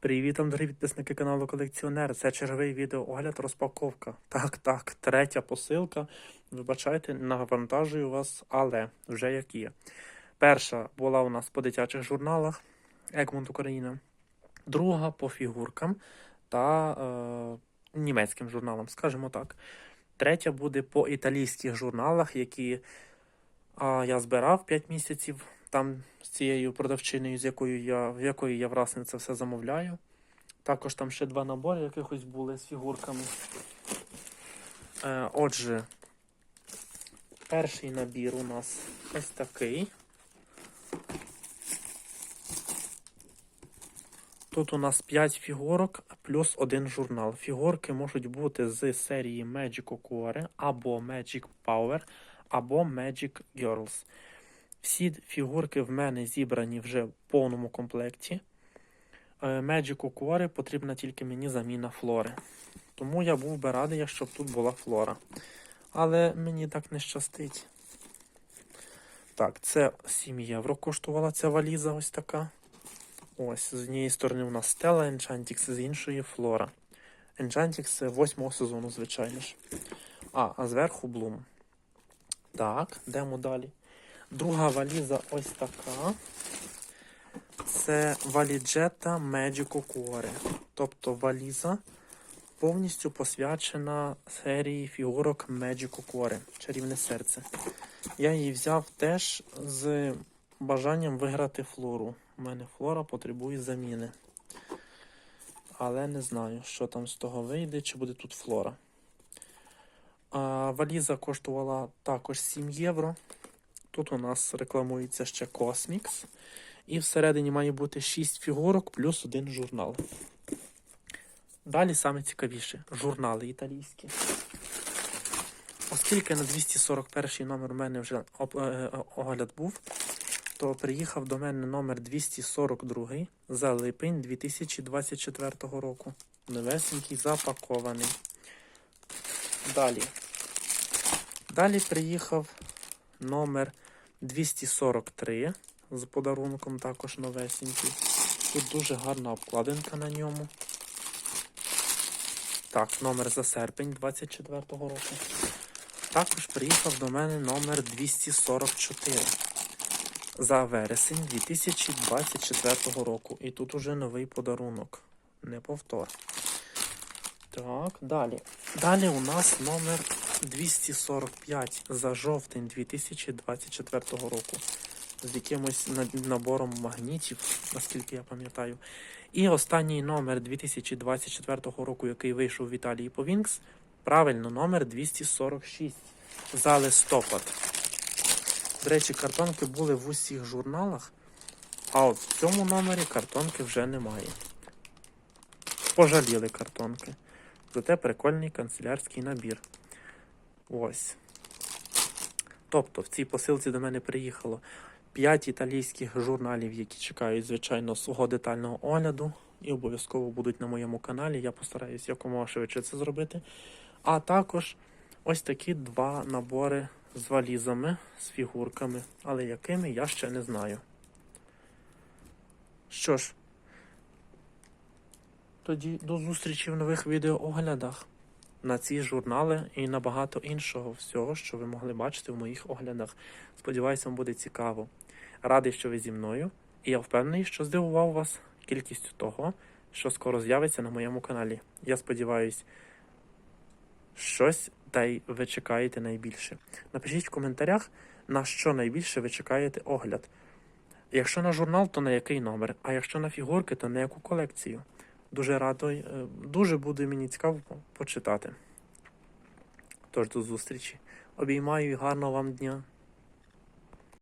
Привіт, дорогі підписники каналу Колекціонер. Це черговий відеоогляд розпаковка. Так, так, третя посилка. Вибачайте, навантажую вас, але вже як є. Перша була у нас по дитячих журналах Egmont Україна. Друга по фігуркам та е, німецьким журналам, скажімо так. Третя буде по італійських журналах, які а, я збирав 5 місяців там з цією продавчиною, з якою я, в якої я власне це все замовляю. Також там ще два набори якихось були з фігурками. Е, отже, перший набір у нас ось такий. Тут у нас 5 фігурок плюс один журнал. Фігурки можуть бути з серії Magic Ocore або Magic Power, або Magic Girls. Всі фігурки в мене зібрані вже в повному комплекті. Magic Ocore потрібна тільки мені заміна флори. Тому я був би радий, щоб тут була флора. Але мені так не щастить. Так, це 7 євро коштувала ця валіза ось така. Ось, з однієї сторони у нас Stella Enchantix, з іншої Флора. Enchantix це восьмого сезону, звичайно ж. А, а зверху Bloom. Так, йдемо далі. Друга валіза ось така. Це валіджета Magic Cuore. Тобто валіза повністю посвячена серії фігурок Magic Cuore. Чарівне серце. Я її взяв теж з бажанням виграти флору. У мене флора потребує заміни. Але не знаю, що там з того вийде, чи буде тут флора. А, валіза коштувала також 7 євро. Тут у нас рекламується ще Cosmix. І всередині має бути 6 фігурок плюс один журнал. Далі саме цікавіше журнали італійські. Оскільки на 241 номер у мене вже е, е, огляд був, то приїхав до мене номер 242 за липень 2024 року. Новесенький запакований. Далі. Далі приїхав номер 243 з подарунком також новесенький. Тут дуже гарна обкладинка на ньому. Так, номер за серпень 24 року. Також приїхав до мене номер 244 за вересень 2024 року. І тут уже новий подарунок. Не повтор. Так, далі. Далі у нас номер 245 за жовтень 2024 року. З якимось набором магнітів, наскільки я пам'ятаю. І останній номер 2024 року, який вийшов в Італії по Вінкс, правильно, номер 246 за листопад. До речі, картонки були в усіх журналах, а от в цьому номері картонки вже немає. Пожаліли картонки. Зате прикольний канцелярський набір. Ось. Тобто в цій посилці до мене приїхало 5 італійських журналів, які чекають, звичайно, свого детального огляду. І обов'язково будуть на моєму каналі. Я постараюсь якомога швидше це зробити. А також ось такі два набори з валізами, з фігурками, але якими я ще не знаю. Що ж, тоді до зустрічі в нових відеооглядах на ці журнали і на багато іншого всього, що ви могли бачити в моїх оглядах. Сподіваюся, вам буде цікаво. Радий, що ви зі мною, і я впевнений, що здивував вас кількістю того, що скоро з'явиться на моєму каналі. Я сподіваюся, щось та й ви чекаєте найбільше. Напишіть в коментарях, на що найбільше ви чекаєте огляд. Якщо на журнал, то на який номер, а якщо на фігурки, то на яку колекцію. Дуже радий, е, дуже буде мені цікаво почитати. Тож до зустрічі. Обіймаю і гарного вам дня.